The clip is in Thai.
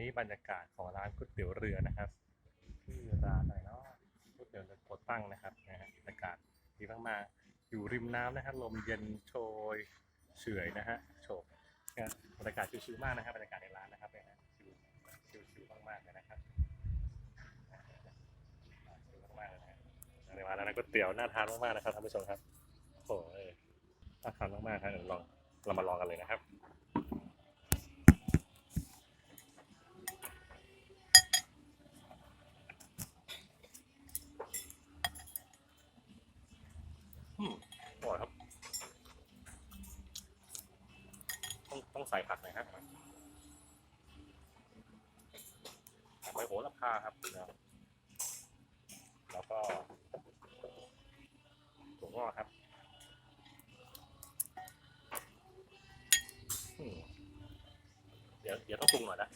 นี้บรรยากาศของร้านก๋วยเตี๋ยวเรือนะครับชื่อร้านอะไรเนาะก๋วยเตี๋ยวเรือโคตั้งนะครับนะฮะบรรยากาศดีมากๆอยู่ริมน้ำนะครับลมเย็นโชยเฉอยนะฮะโฉบบรรยากาศชิวๆมากนะครับบรรยากาศในร้านนะครับเนี่ยนะชิวชิวๆมากๆเลยนะครับชิวมากๆเลยนะฮะในร้านแล้วนะก๋วยเตี๋ยวน่าทานมากๆนะครับท่านผู้ชมครับโอ้ยน่าทานมากๆครับเดี๋ยวลองเรามาลองกันเลยนะครับ อืมอร่อยครับ ต้องใส่ผักหน่อยฮะใบโหระพาครับแล้วก็ถั่วงอกครับเดี๋ยวเดี๋ยวต้องปรุงหน่อยนะ